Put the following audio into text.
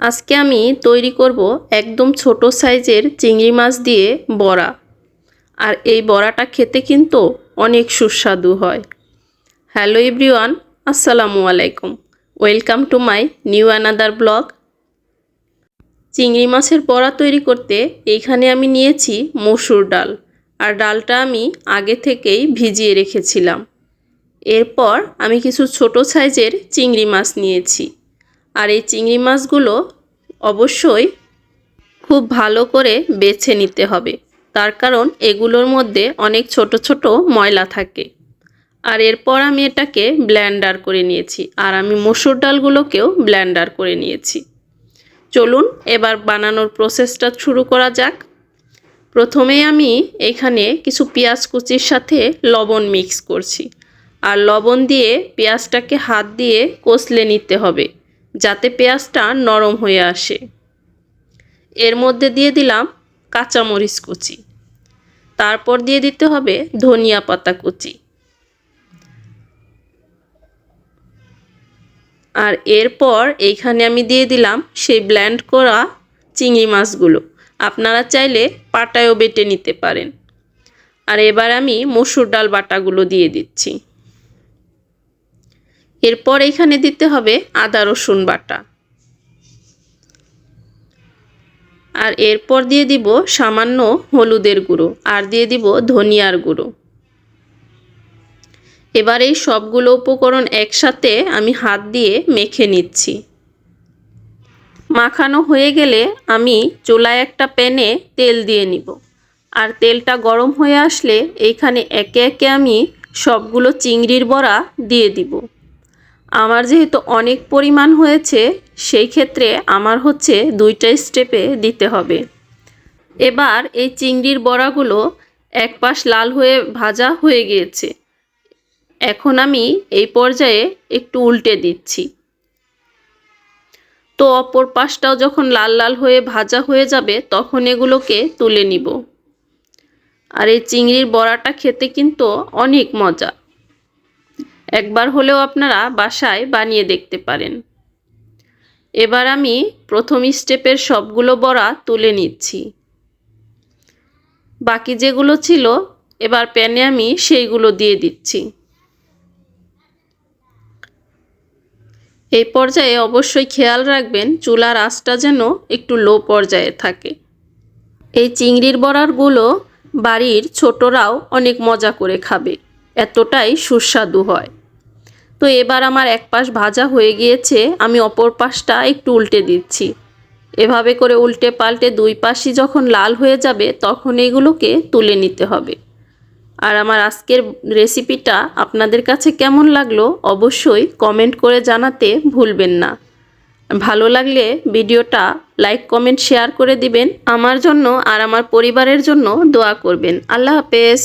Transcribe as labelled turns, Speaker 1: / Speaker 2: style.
Speaker 1: আজকে আমি তৈরি করব একদম ছোট সাইজের চিংড়ি মাছ দিয়ে বড়া। আর এই বড়াটা খেতে কিন্তু অনেক সুস্বাদু হয়। হ্যালো এভরিওয়ান, আসসালামু আলাইকুম। Welcome to my new another blog. চিংড়ি মাছের বড়া তৈরি করতে এইখানে আমি নিয়েছি মসুর ডাল। আর ডালটা আমি আগে থেকেই ভিজিয়ে রেখেছিলাম। এরপর আমি কিছু ছোট সাইজের চিংড়ি মাছ নিয়েছি। আর এই চিংড়ি মাছগুলো অবশ্যই খুব ভালো করে বেছে নিতে হবে। তার কারণ এগুলোর মধ্যে অনেক ছোট ছোট ময়লা থাকে। আর এরপর আমি এটাকে ব্ল্যান্ডার করে নিয়েছি। আর আমি মসুর ডালগুলোকেও ব্ল্যান্ডার করে নিয়েছি। চলুন এবার বানানোর প্রসেসটা শুরু করা যাক। প্রথমে আমি এখানে কিছু পেঁয়াজ কুচির সাথে লবণ মিক্স করছি। আর লবণ দিয়ে পেঁয়াজটাকে হাত দিয়ে কষলে নিতে হবে। যাতে পেঁয়াজটা নরম হয়ে আসে। এর মধ্যে দিয়ে দিলাম কাঁচামরিচ কুচি। তারপর দিয়ে দিতে হবে ধনিয়া পাতা কুচি। আর এরপর এইখানে আমি দিয়ে দিলাম সেই ব্ল্যান্ড করা চিংড়ি মাছগুলো। আপনারা চাইলে পাটায়ও বেটে নিতে পারেন। আর এবার আমি মসুর ডাল বাটাগুলো দিয়ে দিচ্ছি। এরপর এখানে দিতে হবে আদা, রসুন বাটা। আর এরপর দিয়ে দিব সামান্য হলুদের গুঁড়ো আর দিয়ে দিব ধনিয়ার গুঁড়ো। এবার এই সবগুলো উপকরণ একসাথে আমি হাত দিয়ে মেখে নিচ্ছি। মাখানো হয়ে গেলে আমি চুলায় একটা প্যানে তেল দিয়ে নিব। আর তেলটা গরম হয়ে আসলে এইখানে একে একে আমি সবগুলো চিংড়ির বড়া দিয়ে দিব। আমার যেহেতু অনেক পরিমাণ হয়েছে, সেই ক্ষেত্রে আমার হচ্ছে দুইটা স্টেপে দিতে হবে। এবার এই চিংড়ির বড়াগুলো এক পাশ লাল হয়ে ভাজা হয়ে গিয়েছে। এখন আমি এই পর্যায়ে একটু উল্টে দিচ্ছি। তো অপর পাশটাও যখন লাল লাল হয়ে ভাজা হয়ে যাবে, তখন এগুলোকে তুলে নিব। আর এই চিংড়ির বড়াটা খেতে কিন্তু অনেক মজা। একবার হলেও আপনারা বাসায় বানিয়ে দেখতে পারেন। এবার আমি প্রথম স্টেপের সবগুলো বড়া তুলে নিচ্ছি। বাকি যেগুলো ছিল, এবার প্যানে আমি সেইগুলো দিয়ে দিচ্ছি। এই পর্যায়ে অবশ্যই খেয়াল রাখবেন, চুলার আঁচটা যেন একটু লো পর্যায়ে থাকে। এই চিংড়ির বড়ারগুলো বাড়ির ছোটরাও অনেক মজা করে খাবে, এতটাই সুস্বাদু হয়। তো এবার আমার এক পাশ ভাজা হয়ে গিয়েছে, আমি অপর পাশটা একটু উল্টে দিচ্ছি। এভাবে করে উল্টে পাল্টে দুই পাশই যখন লাল হয়ে যাবে, তখন এগুলোকে তুলে নিতে হবে। আর আমার আজকের রেসিপিটা আপনাদের কাছে কেমন লাগল অবশ্যই কমেন্ট করে জানাতে ভুলবেন না। ভালো লাগলে ভিডিওটা লাইক, কমেন্ট, শেয়ার করে দিবেন। আমার জন্য আর আমার পরিবারের জন্য দোয়া করবেন। আল্লাহ হাফেজ।